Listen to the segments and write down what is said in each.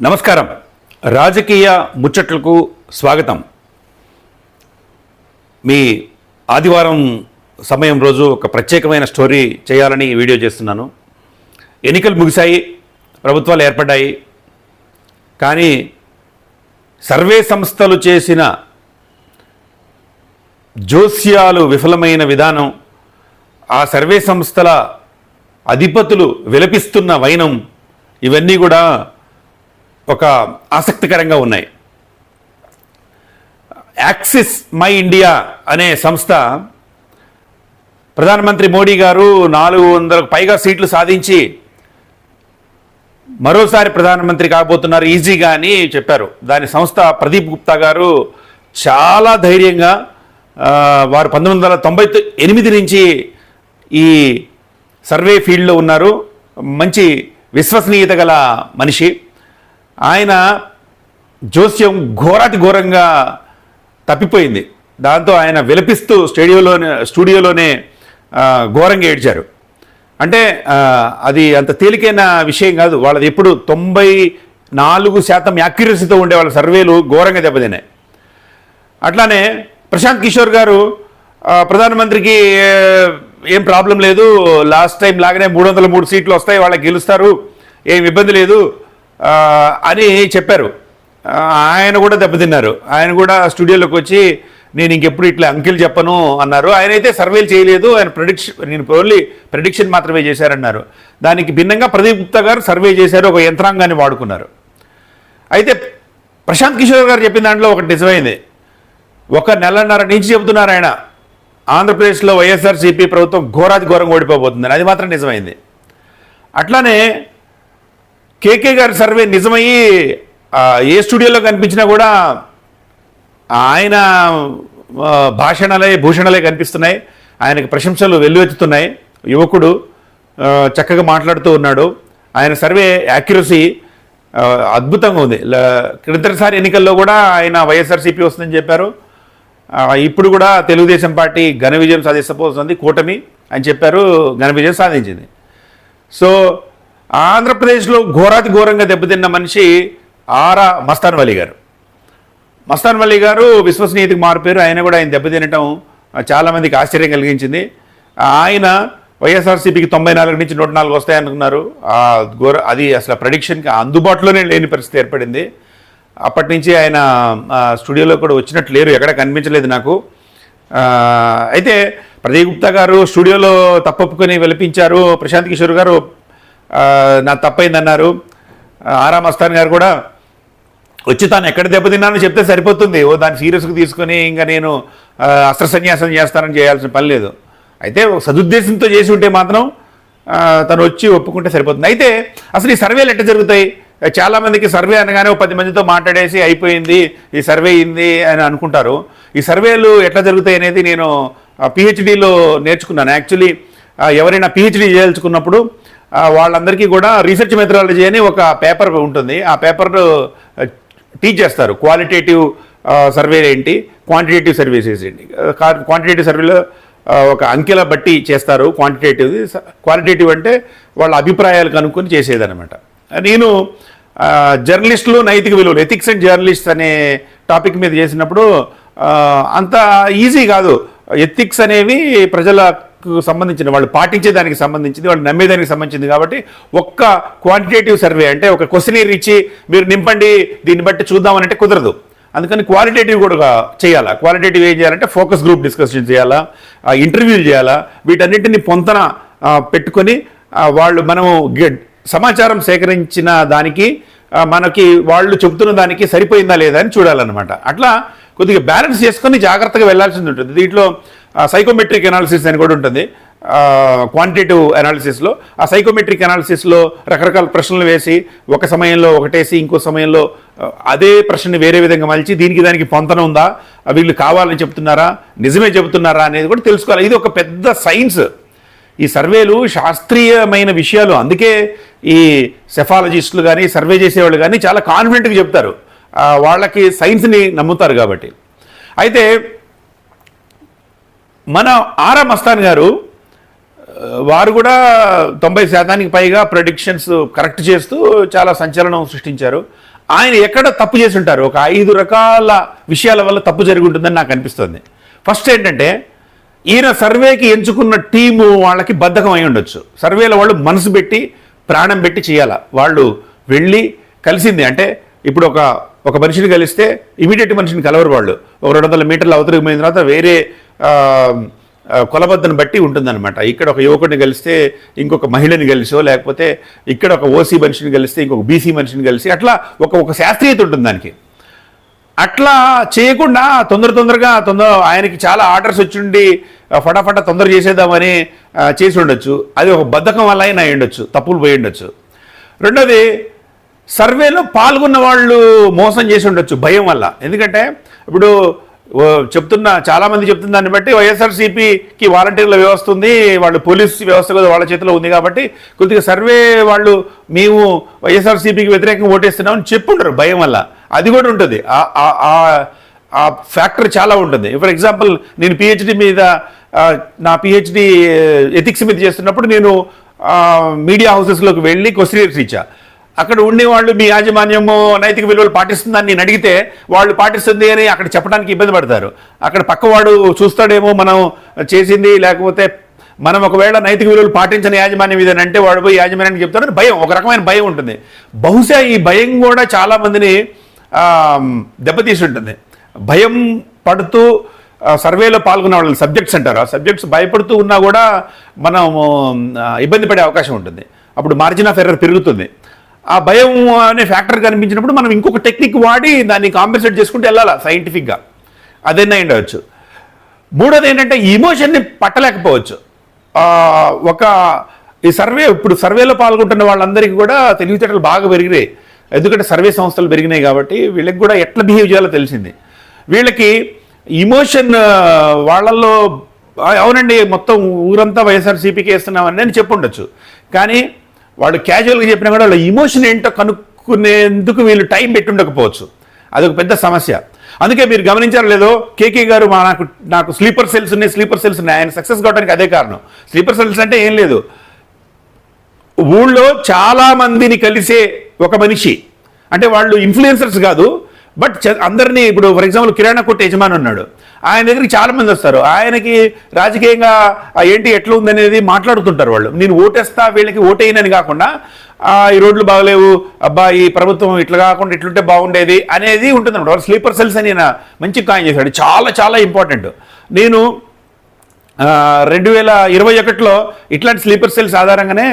నమస్కారం. రాజకీయ ముచ్చట్లకు స్వాగతం. మీ ఆదివారం సమయం రోజు ఒక ప్రత్యేకమైన స్టోరీ చేయాలని వీడియో చేస్తున్నాను. ఎన్నికలు ముగిశాయి ప్రభుత్వాలు ఏర్పడ్డాయి. కానీ సర్వే సంస్థలు చేసిన జోస్యాలు విఫలమైన విధానం ఆ సర్వే సంస్థల అధిపతులు విలపిస్తున్న వైనం ఇవన్నీ కూడా ఒక ఆసక్తికరంగా ఉన్నాయి. యాక్సిస్ మై ఇండియా అనే సంస్థ ప్రధానమంత్రి మోడీ గారు నాలుగు వందలకు పైగా సీట్లు సాధించి మరోసారి ప్రధానమంత్రి కాబోతున్నారు. ఈజీగా అని చెప్పారు. దాని సంస్థ ప్రదీప్ గుప్తా గారు చాలా ధైర్యంగా వారు పంతొమ్మిది వందల తొంభై ఎనిమిది నుంచి ఈ సర్వే ఫీల్డ్లో ఉన్నారు. మంచి విశ్వసనీయత గల మనిషి. ఆయన జోస్యం ఘోరాతి ఘోరంగా తప్పిపోయింది. దాంతో ఆయన విలపిస్తూ స్టేడియోలోనే స్టూడియోలోనే ఘోరంగా ఏడ్చారు. అంటే అది అంత తేలికైన విషయం కాదు. వాళ్ళది ఎప్పుడు తొంభై నాలుగు శాతం యాక్యురసీతో ఉండే వాళ్ళ సర్వేలు ఘోరంగా దెబ్బతిన్నాయి. అట్లానే ప్రశాంత్ కిషోర్ గారు ప్రధానమంత్రికి ఏం ప్రాబ్లం లేదు. లాస్ట్ టైం లాగానే మూడు వందల మూడు సీట్లు వస్తాయి వాళ్ళకి గెలుస్తారు. ఏం ఇబ్బంది లేదు. అని చెప్పారు. ఆయన కూడా దెబ్బతిన్నారు. ఆయన కూడా స్టూడియోలోకి వచ్చి నేను ఇంకెప్పుడు ఇట్లా అంకిల్ చెప్పను అన్నారు. ఆయన అయితే సర్వేలు చేయలేదు. ఆయన ప్రెడిక్షన్ నేను ఓన్లీ ప్రెడిక్షన్ మాత్రమే చేశారన్నారు. దానికి భిన్నంగా ప్రదీప్ గుప్తా గారు సర్వే చేశారు ఒక యంత్రాంగాన్ని వాడుకున్నారు. అయితే ప్రశాంత్ కిషోర్ గారు చెప్పిన దాంట్లో ఒకటి నిజమైంది. ఒక నెలన్నర నుంచి చెబుతున్నారు ఆయన ఆంధ్రప్రదేశ్లో వైఎస్ఆర్సీపీ ప్రభుత్వం ఘోరాది ఘోరంగా ఓడిపోబోతుందని అది మాత్రం నిజమైంది. అట్లానే కేకే గారి సర్వే నిజమయ్యి ఏ స్టూడియోలో కనిపించినా కూడా ఆయన భాషణలే భూషణలే కనిపిస్తున్నాయి. ఆయనకు ప్రశంసలు వెల్లువెత్తుతున్నాయి. యువకుడు చక్కగా మాట్లాడుతూ ఉన్నాడు. ఆయన సర్వే యాక్యురసీ అద్భుతంగా ఉంది. ల- ఎన్నికల్లో కూడా ఆయన వైఎస్ఆర్సీపీ వస్తుందని చెప్పారు. ఇప్పుడు కూడా తెలుగుదేశం పార్టీ ఘన విజయం సాధిస్తపోతుంది కూటమి అని చెప్పారు ఘన విజయం సాధించింది. సో ఆంధ్రప్రదేశ్లో ఘోరాతి ఘోరంగా దెబ్బతిన్న మనిషి ఆరా మస్తాన్ వలీ గారు. మస్తాన్ వలీ గారు విశ్వసనీయతకు మారిపోయారు ఆయన కూడా ఆయన దెబ్బతినటం చాలామందికి ఆశ్చర్యం కలిగించింది. ఆయన వైఎస్ఆర్సీపీకి తొంభై నాలుగు నుంచి నూట నాలుగు వస్తాయనుకున్నారు. ఆ ఘోర అది అసలు ప్రొడిక్షన్కి అందుబాటులోనే లేని పరిస్థితి ఏర్పడింది. అప్పటి నుంచి ఆయన స్టూడియోలో కూడా వచ్చినట్టు లేరు. ఎక్కడ కనిపించలేదు నాకు. అయితే ప్రదీప్ గుప్తా గారు స్టూడియోలో తప్పొప్పుకొని వెలిపించారు. ప్రశాంత్ కిషోర్ గారు నా తప్పైందన్నారు. ఆ, ఆరా మస్తాన్ గారు కూడా వచ్చి తాను ఎక్కడ దెబ్బతిన్నానో చెప్తే సరిపోతుంది. ఓ దాన్ని సీరియస్గా తీసుకొని ఇంకా నేను అస్త్ర సన్యాసం చేస్తానని చేయాల్సిన పని లేదు. అయితే ఒక సదుద్దేశంతో చేసి ఉంటే మాత్రం తను వచ్చి ఒప్పుకుంటే సరిపోతుంది. అయితే అసలు ఈ సర్వేలు ఎట్లా జరుగుతాయి? చాలామందికి సర్వే అనగానే ఒక పది మందితో మాట్లాడేసి అయిపోయింది ఈ సర్వే అయింది అని అనుకుంటారు. ఈ సర్వేలు ఎట్లా జరుగుతాయి అనేది నేను పిహెచ్డీలో నేర్చుకున్నాను. యాక్చువల్లీ ఎవరైనా పిహెచ్డి చేయాల్చుకున్నప్పుడు వాళ్ళందరికీ కూడా రీసెర్చ్ మెథడాలజీ అని ఒక పేపర్ ఉంటుంది. ఆ పేపర్ టీచ్ చేస్తారు. క్వాలిటేటివ్ సర్వే ఏంటి? క్వాంటిటేటివ్ సర్వీసెస్ ఏంటి? క్వాంటిటేటివ్ సర్వేలో ఒక అంకెల బట్టి చేస్తారు. క్వాంటిటేటివ్ క్వాలిటేటివ్ అంటే వాళ్ళ అభిప్రాయాలు కనుక్కొని చేసేదనమాట నేను జర్నలిస్టులు నైతిక విలువలు ఎథిక్స్ అండ్ జర్నలిస్ట్ అనే టాపిక్ మీద చేసినప్పుడు అంత ఈజీ కాదు. ఎథిక్స్ అనేవి ప్రజల సంబంధించిన వాళ్ళు పాటించే దానికి సంబంధించింది వాళ్ళు నమ్మేదానికి సంబంధించింది కాబట్టి ఒక్క క్వాంటిటేటివ్ సర్వే అంటే ఒక క్వశ్చనీర్ ఇచ్చి మీరు నింపండి దీన్ని బట్టి చూద్దామనంటే కుదరదు. అందుకని క్వాలిటేటివ్ కూడా చేయాలా? క్వాలిటేటివ్ ఏం చేయాలంటే ఫోకస్ గ్రూప్ డిస్కషన్ చేయాలా? ఇంటర్వ్యూలు చేయాలా? వీటన్నిటిని పొంతన పెట్టుకొని వాళ్ళు మనము గె- సమాచారం సేకరించిన దానికి మనకి వాళ్ళు చెబుతున్న దానికి సరిపోయిందా లేదా అని చూడాలన్నమాట. అట్లా కొద్దిగా బ్యాలెన్స్ చేసుకొని జాగ్రత్తగా వెళ్ళాల్సింది ఉంటుంది. దీంట్లో సైకోమెట్రిక్ అనాలిసిస్ అని కూడా ఉంటుంది. క్వాంటిటేటివ్ అనాలిసిస్లో ఆ సైకోమెట్రిక్ అనాలిసిస్లో రకరకాల ప్రశ్నలు వేసి ఒక సమయంలో ఒకటేసి ఇంకో సమయంలో అదే ప్రశ్నని వేరే విధంగా మలిచి దీనికి దానికి పొంతన ఉందా? వీళ్ళు కావాలని చెప్తున్నారా? నిజమే చెబుతున్నారా అనేది కూడా తెలుసుకోవాలి. ఇది ఒక పెద్ద సైన్స్ ఈ సర్వేలు శాస్త్రీయమైన విషయాలు. అందుకే ఈ సెఫాలజిస్టులు కానీ సర్వే చేసేవాళ్ళు కానీ చాలా కాన్ఫిడెంట్గా చెప్తారు. వాళ్ళకి సైన్స్ని నమ్ముతారు కాబట్టి. అయితే మన ఆరా మస్తాన్ గారు వారు కూడా తొంభై శాతానికి పైగా ప్రొడిక్షన్స్ కరెక్ట్ చేస్తూ చాలా సంచలనం సృష్టించారు. ఆయన ఎక్కడ తప్పు చేసి ఉంటారు? ఒక ఐదు రకాల విషయాల వల్ల తప్పు జరిగి ఉంటుందని నాకు అనిపిస్తుంది. ఫస్ట్ ఏంటంటే ఈయన సర్వేకి ఎంచుకున్న టీము వాళ్ళకి బద్ధకం అయి ఉండొచ్చు. సర్వేలో వాళ్ళు మనసు పెట్టి ప్రాణం పెట్టి చేయాల. వాళ్ళు వెళ్ళి కలిసింది. అంటే ఇప్పుడు ఒక ఒక మనిషిని కలిస్తే ఇమీడియట్ మనిషిని కలవరు వాళ్ళు. ఒక రెండు వందల మీటర్ల అవతలికి పోయిన తర్వాత వేరే ఆ, కొలబద్దను బట్టి ఉంటుందన్నమాట. ఇక్కడ ఒక యువకుడిని కలిస్తే ఇంకొక మహిళని కలిసో లేకపోతే ఇక్కడ ఒక ఓసీ మనిషిని కలిస్తే ఇంకొక బీసీ మనిషిని కలిసి అట్లా ఒక ఒక శాస్త్రీయత ఉంటుంది దానికి. అట్లా చేయకుండా తొందర తొందరగా తొందర ఆయనకి చాలా ఆర్డర్స్ వచ్చిండి ఫటాఫట తొందర చేసేద్దామని చేసి ఉండొచ్చు. అది ఒక బద్ధకం వల్ల అయినా ఉండొచ్చు తప్పులు పోయి ఉండొచ్చు. రెండోది సర్వేలో పాల్గొన్న వాళ్ళు మోసం చేసి ఉండొచ్చు భయం వల్ల. ఎందుకంటే ఇప్పుడు చెప్తున్న చాలామంది చెప్తున్న దాన్ని బట్టి వైఎస్ఆర్సీపీకి వాలంటీర్ల వ్యవస్థ ఉంది వాళ్ళు పోలీస్ వ్యవస్థ కూడా వాళ్ళ చేతిలో ఉంది కాబట్టి కొద్దిగా సర్వే వాళ్ళు మేము వైఎస్ఆర్సీపీకి వ్యతిరేకంగా ఓటేస్తున్నామని చెప్పుండరు భయం వల్ల. అది కూడా ఉంటుంది. ఆ- ఆ- ఫ్యాక్టర్ చాలా ఉంటుంది. ఫర్ ఎగ్జాంపుల్ నేను పిహెచ్డి మీద నా పిహెచ్డి ఎథిక్స్ మీద చేస్తున్నప్పుడు నేను మీడియా హౌసెస్లోకి వెళ్ళి క్వశ్చన్ ఇచ్చా. అక్కడ ఉండేవాళ్ళు మీ యాజమాన్యము నైతిక విలువలు పాటిస్తుందని నేను అడిగితే వాళ్ళు పాటిస్తుంది అని అక్కడ చెప్పడానికి ఇబ్బంది పడతారు. అక్కడ పక్కవాడు చూస్తాడేమో మనం చేసింది లేకపోతే మనం ఒకవేళ నైతిక విలువలు పాటించని యాజమాన్యం ఇదని అంటే వాడు పోయి యాజమాన్యానికి చెప్తాడు భయం ఒక రకమైన భయం ఉంటుంది. బహుశా ఈ భయం కూడా చాలామందిని దెబ్బతీసి ఉంటుంది భయం పడుతూ సర్వేలో పాల్గొన్న వాళ్ళు సబ్జెక్ట్స్ అంటారు. ఆ సబ్జెక్ట్స్ భయపడుతూ ఉన్నా కూడా మనం ఇబ్బంది పడే అవకాశం ఉంటుంది. అప్పుడు మార్జిన్ ఆఫ్ ఎర్రర్ పెరుగుతుంది. ఆ భయం అనే ఫ్యాక్టర్ కనిపించినప్పుడు మనం ఇంకొక టెక్నిక్ వాడి దాన్ని కాంపెన్సేట్ చేసుకుంటూ వెళ్ళాలి సైంటిఫిక్గా అదైనా ఉండవచ్చు. మూడోది ఏంటంటే ఇమోషన్ని పట్టలేకపోవచ్చు. ఒక ఈ సర్వే ఇప్పుడు సర్వేలో పాల్గొంటున్న వాళ్ళందరికీ కూడా తెలివితేటలు బాగా పెరిగినాయి. ఎందుకంటే సర్వే సంస్థలు పెరిగినాయి కాబట్టి వీళ్ళకి కూడా ఎట్లా బిహేవ్ చేయాలో తెలిసింది. వీళ్ళకి ఇమోషన్ వాళ్ళల్లో అవునండి మొత్తం ఊరంతా వైఎస్ఆర్సీపీకి వేస్తున్నామని నేను చెప్పుండొచ్చు. కానీ వాళ్ళు క్యాజువల్గా చెప్పినా కూడా వాళ్ళ ఇమోషన్ ఏంటో కనుక్కునేందుకు వీళ్ళు టైం పెట్టి ఉండకపోవచ్చు. అదొక పెద్ద సమస్య. అందుకే మీరు గమనించారు లేదో కేకే గారు మా నాకు నాకు స్లీపర్ సెల్స్ ఉన్నాయి స్లీపర్ సెల్స్ ఉన్నాయి. ఆయన సక్సెస్ కావడానికి అదే కారణం. స్లీపర్ సెల్స్ అంటే ఏం లేదు. ఊళ్ళో చాలా మందిని కలిసే ఒక మనిషి. అంటే వాళ్ళు ఇన్ఫ్లుయెన్సర్స్ కాదు బట్ అందరినీ ఇప్పుడు ఫర్ ఎగ్జాంపుల్ కిరాణా కొట్టు యజమాని ఉన్నాడు. ఆయన దగ్గరికి చాలామంది వస్తారు. ఆయనకి రాజకీయంగా ఏంటి ఎట్లా ఉందనేది మాట్లాడుతుంటారు వాళ్ళు. నేను ఓటేస్తా వీళ్ళకి ఓటేయనని కాకుండా ఈ రోడ్లు బాగలేవు అబ్బా ఈ ప్రభుత్వం ఇట్లా కాకుండా ఇట్లుంటే బాగుండేది అనేది ఉంటుంది అనమాట స్లీపర్ సెల్స్ అని మంచి కాయం చేశాడు. చాలా చాలా ఇంపార్టెంట్. నేను రెండు వేల ఇరవై ఒకటిలో ఇట్లాంటి స్లీపర్ సెల్స్ ఆధారంగానే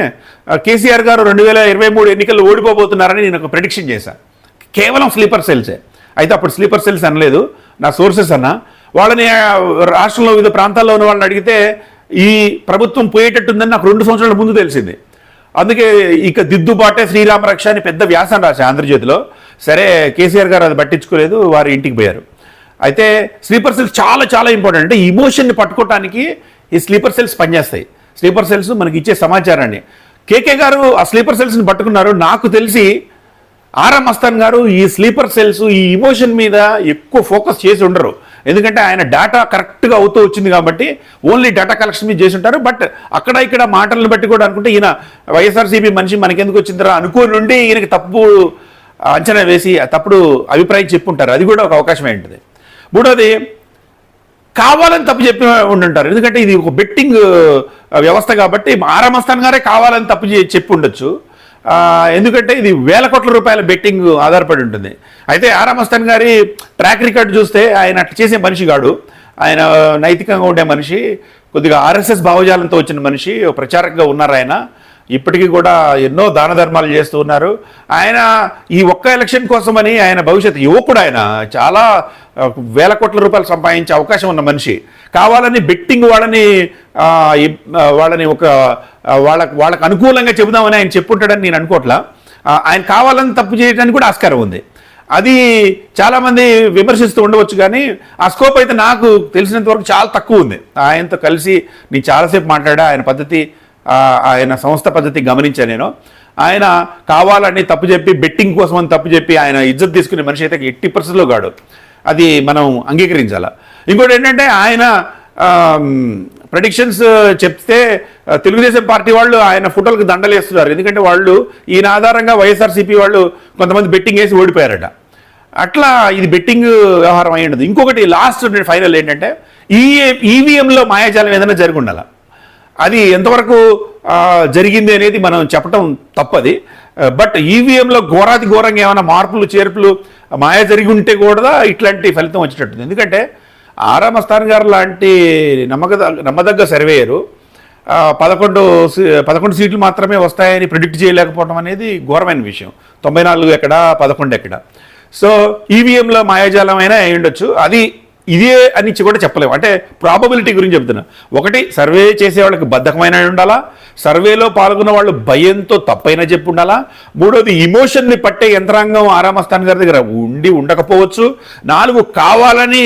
కేసీఆర్ గారు రెండు వేల ఇరవై మూడు ఎన్నికల్లో ఓడిపోబోతున్నారని నేను ఒక ప్రెడిక్షన్ చేశాను కేవలం స్లీపర్ సెల్సే. అయితే అప్పుడు స్లీపర్ సెల్స్ అనలేదు. నా సోర్సెస్ అన్నా. వాళ్ళని రాష్ట్రంలో వివిధ ప్రాంతాల్లో ఉన్న వాళ్ళని అడిగితే ఈ ప్రభుత్వం పోయేటట్టుందని నాకు రెండు సంవత్సరాల ముందు తెలిసింది. అందుకే ఇక దిద్దుబాటే శ్రీరామ రక్ష అని పెద్ద వ్యాసం రాశా ఆంధ్రజ్యోతిలో. సరే కేసీఆర్ గారు అది పట్టించుకోలేదు వారు ఇంటికి పోయారు. అయితే స్లీపర్ సెల్స్ చాలా చాలా ఇంపార్టెంట్. అంటే ఇమోషన్ని పట్టుకోవటానికి ఈ స్లీపర్ సెల్స్ పనిచేస్తాయి. స్లీపర్ సెల్స్ మనకి ఇచ్చే సమాచారాన్ని. కేకే గారు ఆ స్లీపర్ సెల్స్ని పట్టుకున్నారు. నాకు తెలిసి ఆర్ఎం మస్తాన్ గారు ఈ స్లీపర్ సెల్స్ ఈ ఇమోషన్ మీద ఎక్కువ ఫోకస్ చేసి ఉండరు. ఎందుకంటే ఆయన డేటా కరెక్ట్గా అవుతూ వచ్చింది కాబట్టి ఓన్లీ డేటా కలెక్షన్ మీద చేసి ఉంటారు. బట్ అక్కడ ఇక్కడ మాటలను బట్టి కూడా అనుకుంటే ఈయన వైఎస్ఆర్సీపీ మనిషి మనకెందుకు వచ్చిందిరా అనుకోని నుండి ఈయనకి తప్పు అంచనా వేసి తప్పుడు అభిప్రాయం చెప్పుంటారు. అది కూడా ఒక అవకాశమే ఉంటుంది. మూడోది కావాలని తప్పు చెప్పి ఉండుంటారు. ఎందుకంటే ఇది ఒక బెట్టింగ్ వ్యవస్థ కాబట్టి ఆరామస్థాన్ గారే కావాలని తప్పు చెప్పి ఉండొచ్చు ఎందుకంటే ఇది వేల కోట్ల రూపాయల బెట్టింగ్ ఆధారపడి ఉంటుంది. అయితే ఆరామస్థాన్ గారి ట్రాక్ రికార్డ్ చూస్తే ఆయన అట్లా చేసే మనిషి కాడు. ఆయన నైతికంగా ఉండే మనిషి కొద్దిగా ఆర్ఎస్ఎస్ భావజాలంతో వచ్చిన మనిషి ఒక ఉన్నారు ఆయన. ఇప్పటికీ కూడా ఎన్నో దాన ధర్మాలు చేస్తూ ఉన్నారు. ఆయన ఈ ఒక్క ఎలక్షన్ కోసమని ఆయన భవిష్యత్తు యువకుడు ఆయన చాలా వేల కోట్ల రూపాయలు సంపాదించే అవకాశం ఉన్న మనిషి. కావాలని బెట్టింగ్ వాళ్ళని వాళ్ళని ఒక వాళ్ళ వాళ్ళకు వాళ్ళకు అనుకూలంగా చెబుదామని ఆయన చెప్పుంటాడని నేను అనుకోవట్లా ఆయన కావాలని తప్పు చేయడానికి కూడా ఆస్కారం ఉంది. అది చాలామంది విమర్శిస్తూ ఉండవచ్చు కానీ ఆ స్కోప్ అయితే నాకు తెలిసినంత వరకు చాలా తక్కువ ఉంది. ఆయనతో కలిసి నేను చాలాసేపు మాట్లాడా ఆయన పద్ధతి ఆయన సంస్థ పద్ధతి గమనించాను నేను. ఆయన కావాలని తప్పు చెప్పి బెట్టింగ్ కోసం అని తప్పు చెప్పి ఆయన ఇజ్జత్ తీసుకునే మనిషి అయితే ఎట్టి పరిస్థితుల్లో కాడు. అది మనం అంగీకరించాల. ఇంకోటి ఏంటంటే ఆయన ప్రొడిక్షన్స్ ప్రెడిక్షన్స్ చెప్తే తెలుగుదేశం పార్టీ వాళ్ళు ఆయన ఫోటోలకు దండలేస్తున్నారు ఎందుకంటే వాళ్ళు ఈయన ఆధారంగా వైఎస్ఆర్సీపీ వాళ్ళు కొంతమంది బెట్టింగ్ వేసి ఓడిపోయారట. అట్లా ఇది బెట్టింగ్ వ్యవహారం అయ్యి ఉండదు. ఇంకొకటి లాస్ట్ ఫైనల్ ఏంటంటే ఈ ఈవీఎంలో మాయాజాలం ఏదైనా జరిగి అది ఎంతవరకు జరిగింది అనేది మనం చెప్పటం తప్పది. బట్ ఈవీఎంలో ఘోరాతి ఘోరంగా ఏమైనా మార్పులు చేర్పులు మాయ జరిగి ఉంటే కూడా ఇట్లాంటి ఫలితం వచ్చేటట్టుంది. ఎందుకంటే ఆరామస్థాన్ గారు లాంటి నమ్మక నమ్మదగ్గ సర్వేయరు పదకొండు సీ- పదకొండు సీట్లు మాత్రమే వస్తాయని ప్రిడిక్ట్ చేయలేకపోవడం అనేది ఘోరమైన విషయం. తొంభై నాలుగు ఎక్కడ పదకొండు ఎక్కడ. సో ఈవీఎంలో మాయాజాలం అయినా అయి ఉండొచ్చు అది ఇదే అని కూడా చెప్పలేము. అంటే ప్రాబబిలిటీ గురించి చెప్తున్నా. ఒకటి సర్వే చేసే వాళ్ళకి బద్ధకమైన ఉండాలా? సర్వేలో పాల్గొన్న వాళ్ళు భయంతో తప్పైనా చెప్పి ఉండాలా? మూడోది ఇమోషన్ని పట్టే యంత్రాంగం ఆరామస్థాన్ గారి దగ్గర ఉండి ఉండకపోవచ్చు. నాలుగు కావాలని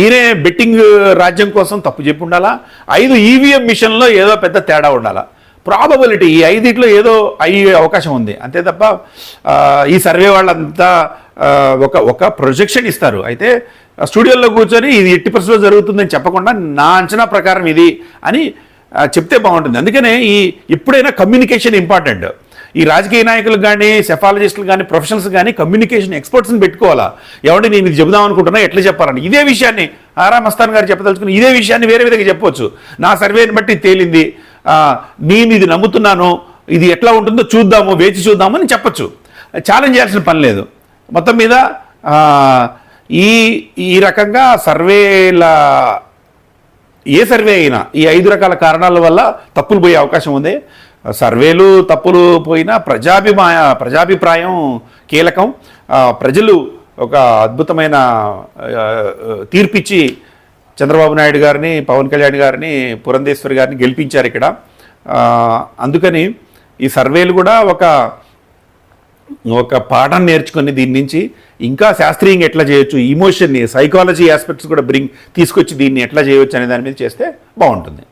ఈయనే బెట్టింగ్ రాజ్యం కోసం తప్పు చెప్పి ఉండాలా? ఐదు ఈవీఎం మిషన్లో ఏదో పెద్ద తేడా ఉండాలా? ప్రాబబిలిటీ ఈ ఐదిట్లో ఏదో అయ్యే అవకాశం ఉంది. అంతే తప్ప ఈ సర్వే వాళ్ళంతా ఒక ఒక ప్రొజెక్షన్ ఇస్తారు. అయితే స్టూడియోలో కూర్చొని ఇది ఎట్టి పరిస్థితుల్లో జరుగుతుందని చెప్పకుండా నా అంచనా ప్రకారం ఇది అని చెప్తే బాగుంటుంది. అందుకనే ఈ ఎప్పుడైనా కమ్యూనికేషన్ ఇంపార్టెంట్ ఈ రాజకీయ నాయకులు కానీ సెఫాలజిస్టులు కానీ ప్రొఫెషనల్స్ కానీ కమ్యూనికేషన్ ఎక్స్పర్ట్స్ని పెట్టుకోవాలా? ఎవరి నేను ఇది చెబుదాం అనుకుంటున్నా ఎట్లా చెప్పాలని? ఇదే విషయాన్ని ఆరా మస్తాన్ గారు చెప్పదలుచుకుని ఇదే విషయాన్ని వేరే విధంగా చెప్పొచ్చు. నా సర్వేని బట్టి తేలింది. నేను ఇది నమ్ముతున్నాను ఇది ఎట్లా ఉంటుందో చూద్దాము వేచి చూద్దాము అని చెప్పొచ్చు. ఛాలెంజ్ చేయాల్సిన పని లేదు. మొత్తం మీద ఈ ఈ రకంగా సర్వేల ఏ సర్వే అయినా ఈ ఐదు రకాల కారణాల వల్ల తప్పులు పోయే అవకాశం ఉంది. సర్వేలు తప్పులు పోయినా ప్రజాభిమాయ ప్రజాభిప్రాయం కీలకం. ప్రజలు ఒక అద్భుతమైన తీర్పిచ్చి చంద్రబాబు నాయుడు గారిని పవన్ కళ్యాణ్ గారిని పురంధేశ్వరి గారిని గెలిపించారు ఇక్కడ. అందుకని ఈ సర్వేలు కూడా ఒక ఒక పాఠం నేర్చుకొని దీని నుంచి ఇంకా శాస్త్రీయంగా ఎట్లా చేయొచ్చు ఇమోషన్ని సైకాలజీ ఆస్పెక్ట్స్ కూడా బ్రింగ్ తీసుకొచ్చి దీన్ని ఎట్లా చేయొచ్చు అనే దాని మీద చేస్తే బాగుంటుంది.